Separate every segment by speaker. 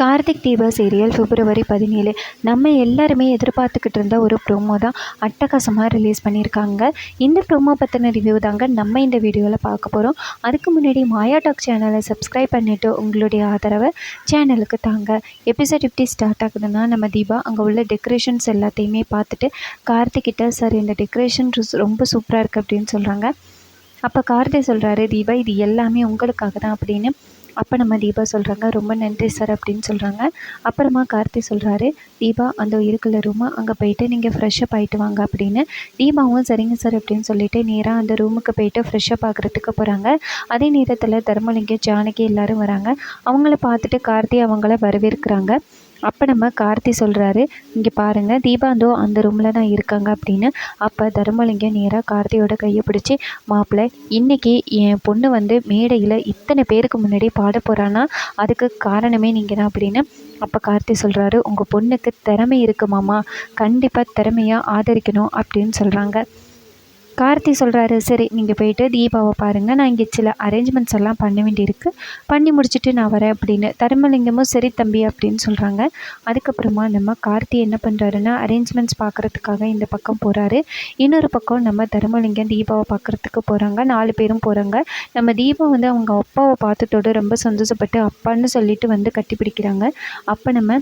Speaker 1: Karthik Deepa serial பிப்ரவரி பதினேழு. நம்ம எல்லாருமே எதிர்பார்த்துக்கிட்டு இருந்த ஒரு ப்ரோமோ தான் அட்டகாசமாக ரிலீஸ் பண்ணியிருக்காங்க. இந்த ப்ரோமோ பற்றின ரிவ்யூ தாங்க நம்ம இந்த வீடியோவில் பார்க்க போகிறோம் அதுக்கு முன்னாடி மாயா டாக் சேனலை சப்ஸ்கிரைப் பண்ணிவிட்டு உங்களுடைய ஆதரவை சேனலுக்கு தாங்க. எபிசோட் எப்படி ஸ்டார்ட் ஆகுதுன்னா நம்ம தீபா அங்கே உள்ள டெக்கரேஷன்ஸ் எல்லாத்தையுமே பார்த்துட்டு கார்த்திக்கிட்ட சார் இந்த டெக்கரேஷன் ரொம்ப சூப்பராக இருக்குது அப்படின்னு சொல்கிறாங்க அப்போ கார்த்தி சொல்கிறாரு தீபா இது எல்லாமே உங்களுக்காக தான் அப்படின்னு. அப்போ நம்ம தீபா சொல்கிறாங்க ரொம்ப நன்றி சார் அப்படின்னு சொல்கிறாங்க அப்புறமா கார்த்தி சொல்கிறாரு தீபா அந்த இருக்குல்ல ரூமு அங்கே போயிட்டு நீங்கள் ஃப்ரெஷ்ஷப் ஆகிட்டு வாங்க அப்படின்னு. தீபாவும் சரிங்க சார் அப்படின்னு சொல்லிட்டு நேராக அந்த ரூமுக்கு போயிட்டு ஃப்ரெஷ்ஷப் ஆகிறதுக்கு போகிறாங்க அதே நேரத்தில் தர்மலிங்கம் ஜானகி எல்லோரும் வராங்க. அவங்கள பார்த்துட்டு கார்த்தி அவங்கள வரவேற்கிறாங்க. அப்போ நம்ம கார்த்தி சொல்கிறாரு இங்கே பாருங்கள் தீபாந்தோ அந்த ரூமில் தான் இருக்காங்க அப்படின்னு. அப்போ தர்மலிங்கம் நேராக கார்த்தியோட கையை பிடிச்சி மாப்பிள்ளை இன்றைக்கி என் பொண்ணு வந்து மேடையில் இத்தனை பேருக்கு முன்னாடி பாட போகிறான்னா அதுக்கு காரணமே நீங்கள் தான் அப்படின்னு அப்போ கார்த்தி சொல்கிறாரு உங்கள் பொண்ணுக்கு திறமை இருக்குமாம்மா கண்டிப்பாக திறமையாக ஆதரிக்கணும் அப்படின்னு சொல்கிறாங்க கார்த்தி சொல்கிறாரு சரி நீங்கள் போயிட்டு தீபாவை பாருங்கள் நான் இங்கே சில அரேஞ்ச்மெண்ட்ஸ் எல்லாம் பண்ண வேண்டியிருக்கு. பண்ணி முடிச்சுட்டு நான் வரேன் அப்படின்னு. தர்மலிங்கமும் சரி தம்பி அப்படின்னு சொல்கிறாங்க அதுக்கப்புறமா நம்ம கார்த்தி என்ன பண்ணுறாருன்னா அரேஞ்ச்மெண்ட்ஸ் பார்க்குறதுக்காக இந்த பக்கம் போகிறாரு இன்னொரு பக்கம் நம்ம தர்மலிங்கம் தீபாவை பார்க்குறதுக்கு போகிறாங்க நாலு பேரும் போகிறாங்க நம்ம தீபா வந்து அவங்க அப்பாவை பார்த்துட்டோடு ரொம்ப சந்தோஷப்பட்டு அப்பான்னு சொல்லிட்டு வந்து கட்டிப்பிடிக்கிறாங்க. அப்போ நம்ம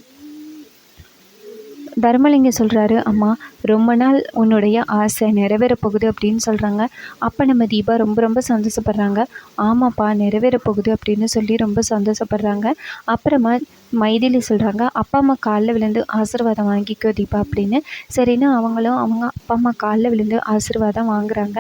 Speaker 1: தர்மலிங்க சொல்கிறாரு அம்மா ரொம்ப நாள் உன்னுடைய ஆசை நிறைவேற போகுது அப்படின்னு சொல்கிறாங்க அப்போ நம்ம தீபா ரொம்ப ரொம்ப சந்தோஷப்படுறாங்க. ஆமாப்பா நிறைவேற போகுது அப்படின்னு சொல்லி ரொம்ப சந்தோஷப்படுறாங்க. அப்புறமா மைதிலி சொல்கிறாங்க அப்பா அம்மா காலில் விழுந்து ஆசீர்வாதம் வாங்கிக்கோ தீபா அப்படின்னு. சரின்னு அவங்களும் அவங்க அப்பா அம்மா காலில் விழுந்து ஆசீர்வாதம் வாங்குறாங்க.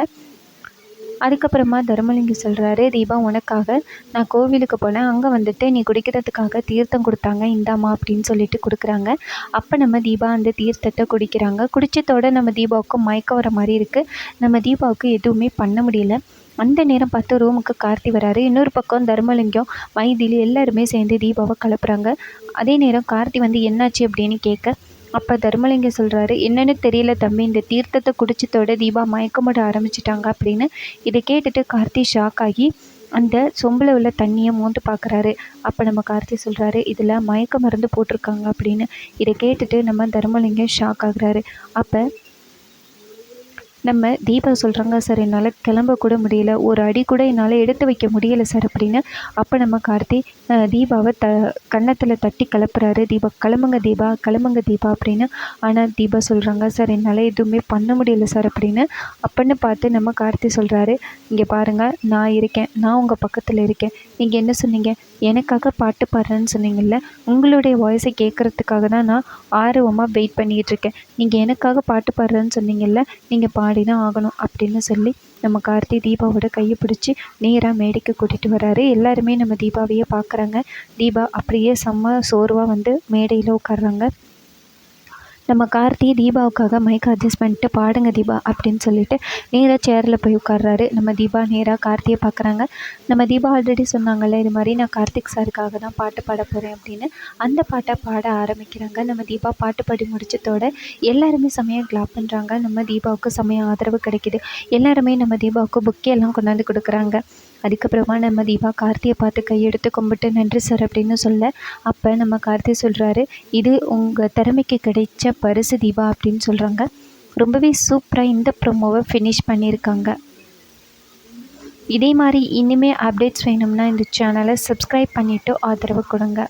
Speaker 1: அதுக்கப்புறமா தர்மலிங்கம் சொல்கிறாரு தீபா உனக்காக நான் கோவிலுக்கு போனேன். அங்கே வந்துட்டு நீ குடிக்கிறதுக்காக தீர்த்தம் கொடுத்தாங்க. இந்தாம்மா அப்படின்னு சொல்லிட்டு கொடுக்குறாங்க. அப்போ நம்ம தீபா அந்த தீர்த்தத்தை குடிக்கிறாங்க. குடித்ததோட நம்ம தீபாவுக்கு மயக்கம் வர மாதிரி இருக்குது நம்ம தீபாவுக்கு எதுவுமே பண்ண முடியல. அந்த நேரம் பார்த்து ரூமுக்கு கார்த்தி வராரு. இன்னொரு பக்கம் தர்மலிங்கம் மைதிலி எல்லாருமே சேர்ந்து தீபாவை கலப்புறாங்க அதே நேரம் கார்த்தி வந்து என்னாச்சு? அப்படின்னு கேட்க அப்போ தர்மலிங்கம் சொல்கிறாரு என்னென்னு தெரியல தம்பி இந்த தீர்த்தத்தை குடிச்சதோட தீபா மயக்கமிட ஆரம்பிச்சிட்டாங்க அப்படின்னு. இதை கேட்டுட்டு கார்த்தி ஷாக் ஆகி அந்த சொம்பில் உள்ள தண்ணியை மோந்து பார்க்குறாரு அப்போ நம்ம கார்த்தி சொல்கிறாரு இதில் மயக்க மருந்து போட்டிருக்காங்க அப்படின்னு. இதை கேட்டுட்டு நம்ம தர்மலிங்கம் ஷாக் ஆகுறாரு. அப்போ நம்ம தீபா சொல்கிறாங்க சார் என்னால் கிளம்ப கூட முடியல. ஒரு அடி கூட என்னால் எடுத்து வைக்க முடியலை சார் அப்படின்னு. அப்போ நம்ம கார்த்தி தீபாவை த கன்னத்தில் தட்டி கிளப்புறாரு. தீபா கிளம்புங்க தீபா கிளம்புங்க தீபா அப்படின்னு. ஆனால் தீபா சொல்கிறாங்க சார் என்னால் எதுவுமே பண்ண முடியல சார் அப்படின்னு. அப்படின்னு பார்த்து நம்ம கார்த்தி சொல்கிறாரு இங்கே பாருங்கள் நான் இருக்கேன். நான் உங்கள் பக்கத்தில் இருக்கேன். நீங்கள் என்ன சொன்னீங்க? எனக்காக பாட்டு பாடுறேன்னு சொன்னீங்கல்ல? உங்களுடைய வாய்ஸை கேட்குறதுக்காக தான் நான் ஆர்வமாக வெயிட் பண்ணிகிட்ருக்கேன் நீங்கள் எனக்காக பாட்டு பாடுறேன்னு சொன்னீங்கல்ல? நீங்கள் பா பாடி தான் ஆகணும் அப்படின்னு சொல்லி நம்ம கார்த்தி தீபாவோட கையை பிடிச்சி நேராக மேடைக்கு கூட்டிகிட்டு வராரு. எல்லாருமே நம்ம தீபாவையே பார்க்குறாங்க தீபா அப்படியே செம்ம சோர்வாக வந்து மேடையில் உட்காடுறாங்க நம்ம கார்த்தி தீபாவுக்காக மைக் அட்ஜஸ்ட் பண்ணிட்டு பாடுங்க தீபா அப்படின்னு சொல்லிட்டு நேராக சேரில் போய் உட்கார்றாரு. நம்ம தீபா நேராக கார்த்தியை பார்க்குறாங்க நம்ம தீபா ஆல்ரெடி சொன்னாங்கல்ல இது மாதிரி நான் கார்த்திக் சாருக்காக தான் பாட்டு பாட போகிறேன் அப்படின்னு. அந்த பாட்டை பாட ஆரம்பிக்கிறாங்க. நம்ம தீபா பாட்டு பாடி முடிச்சதோட எல்லாருமே செமையாக கிளாப் பண்ணுறாங்க நம்ம தீபாவுக்கு செமையாக ஆதரவு கிடைக்கிது. எல்லாருமே நம்ம தீபாவுக்கு புக்கே எல்லாம் கொண்டாந்து கொடுக்குறாங்க. அதுக்கப்புறமா நம்ம தீபா கார்த்தியை பார்த்து கையெடுத்து கும்பிட்டு நன்றி சார் அப்படின்னு சொல்ல அப்போ நம்ம கார்த்தி சொல்கிறாரு இது உங்கள் திறமைக்கு கிடைச்ச பரிசு தீபா அப்படின்னு சொல்கிறாங்க ரொம்பவே சூப்பராக இந்த ப்ரொமோவை ஃபினிஷ் பண்ணியிருக்காங்க. இதே மாதிரி இனிமேல் அப்டேட்ஸ் வேணும்னா இந்த சேனலை சப்ஸ்கிரைப் பண்ணிவிட்டு ஆதரவு கொடுங்க.